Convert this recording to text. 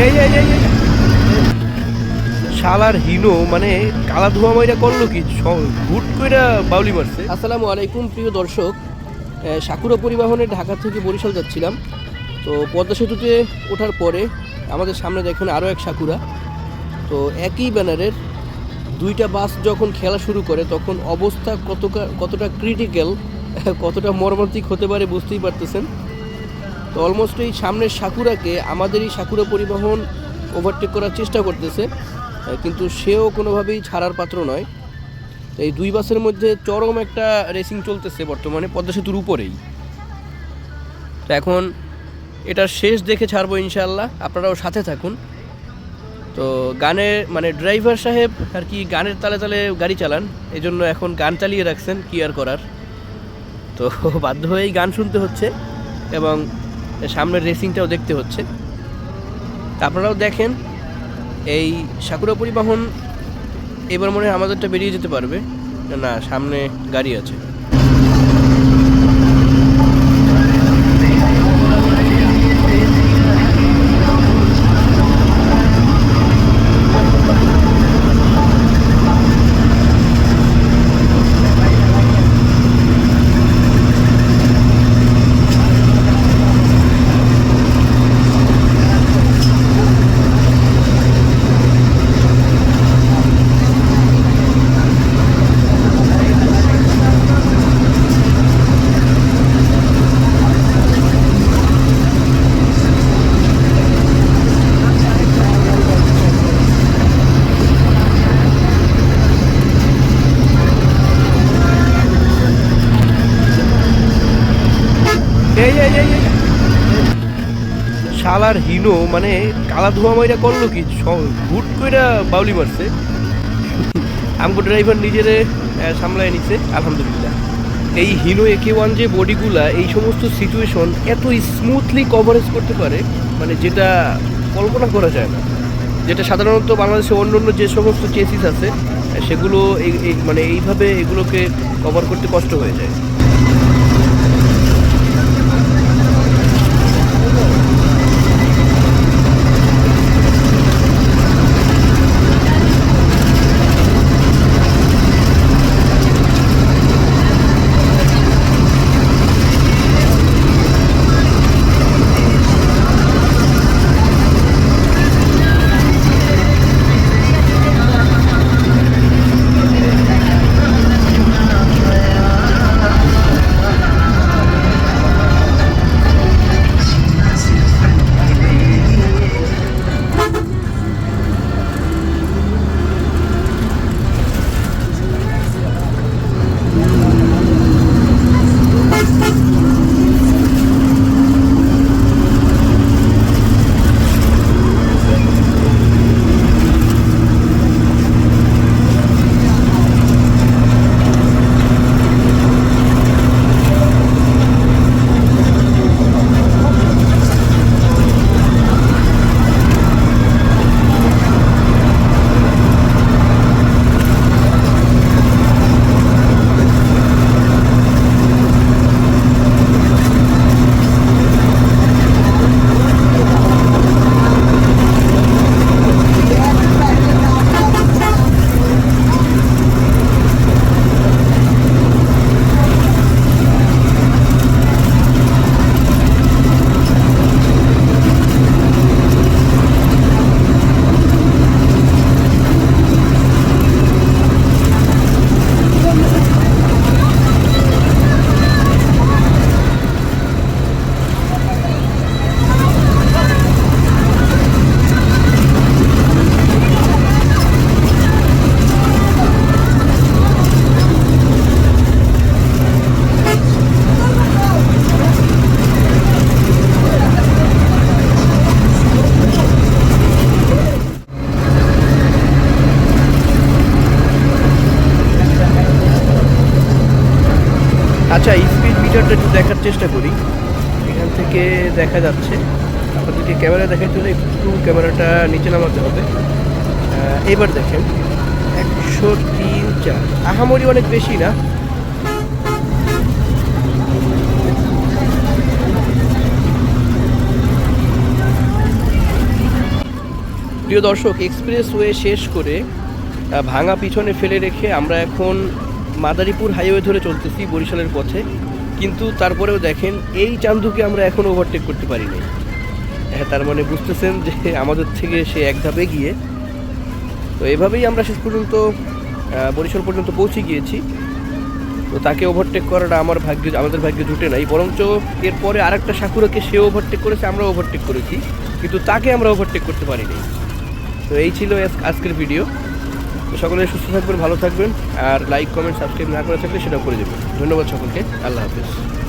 এই এই এই। শালার হিনো মানে কালা ধোয়া মাইরা করল কি? হুট কইরা বাউলি মারছে। আসসালামু আলাইকুম, প্রিয় দর্শক। সাকুরা পরিবহনে ঢাকা থেকে বরিশাল যাচ্ছিলাম। তো পদ্মা সেতুতে ওঠার পরে আমাদের সামনে দেখেন আরও এক সাকুরা। তো একই ব্যানারের দুইটা বাস যখন খেলা শুরু করে, তখন অবস্থা কতটা কতটা ক্রিটিক্যাল কতটা মর্মান্তিক হতে পারে বুঝতেই পারতেছেন। তো অলমোস্ট এই সামনের সাকুরাকে আমাদের এই সাকুরা পরিবহন ওভারটেক করার চেষ্টা করতেছে কিন্তু সেও কোনোভাবেই ছাড়ার পাত্র নয়। তো এই দুই বাসের মধ্যে চরম একটা রেসিং চলতেছে বর্তমানে পদ্মা সেতুর উপরেই। তো এখন এটা শেষ দেখে ছাড়বো ইনশাল্লাহ আপনারাও সাথে থাকুন। তো গানে মানে ড্রাইভার সাহেব আর কি গানের তালে তালে গাড়ি চালান এই জন্য এখন গান চালিয়ে রাখছেন কি আর করার। তো বাধ্য হয়েই গান শুনতে হচ্ছে এবং সামনের রেসিংটাও দেখতে হচ্ছে। আপনারাও দেখেন, এই সাকুরা পরিবহন এবার মনে হয় আমাদেরটা বেরিয়ে যেতে পারবে। না, সামনে গাড়ি আছে। এই এই এই। শালার হিনো মানে কালা ধোয়া মাইরা করল কি? হুট কইরা বাউলি মারছে। আমগো ড্রাইভার নিজেরে সামলায় নিছে, আলহামদুলিল্লাহ। এই হিনো একে ওয়ান যে বডিগুলা, এই সমস্ত সিচুয়েশন এত স্মুথলি কভারেজ করতে পারে মানে যেটা কল্পনা করা যায় না। যেটা সাধারণত বাংলাদেশে অন্য অন্য যে সমস্ত চেসিস আছে, সেগুলো মানে এইভাবে এগুলোকে কভার করতে কষ্ট হয়ে যায়। আচ্ছা স্পিড মিটারটা একটু দেখার চেষ্টা করি। এখান থেকে দেখা যাচ্ছে। আপনাদেরকে ক্যামেরা দেখাতে হলে একটু ক্যামেরাটা নিচে নামাতে হবে। এবার দেখেন, একশো তিন চার। আহামরি অনেক বেশি না? প্রিয় দর্শক এক্সপ্রেস ওয়ে শেষ করে ভাঙা পিছনে ফেলে রেখে আমরা এখন মাদারীপুর হাইওয়ে ধরে চলতেছি বরিশালের পথে। কিন্তু তারপরেও দেখেন, এই চান্দুকে আমরা এখন ওভারটেক করতে পারি নাই হ্যাঁ তার মানে বুঝতেছেন যে আমাদের থেকে সে এক ধাপে গিয়ে তো এভাবেই আমরা শেষ পর্যন্ত বরিশাল পর্যন্ত পৌঁছে গিয়েছি। তো তাকে ওভারটেক করাটা আমার ভাগ্য, আমাদের ভাগ্যে জুটে নাই। বরঞ্চ এরপরে আর একটা সাকুরাকে সে ওভারটেক করেছে আমরা ওভারটেক করেছি। কিন্তু তাকে আমরা ওভারটেক করতে পারিনি। তো এই ছিল আজকের ভিডিও তো সকলে সুস্থ থাকবেন, ভালো থাকবেন, আর লাইক কমেন্ট সাবস্ক্রাইব না করে থাকলে সেটাও করে দেবেন। ধন্যবাদ সকলকে, আল্লাহ হাফিজ।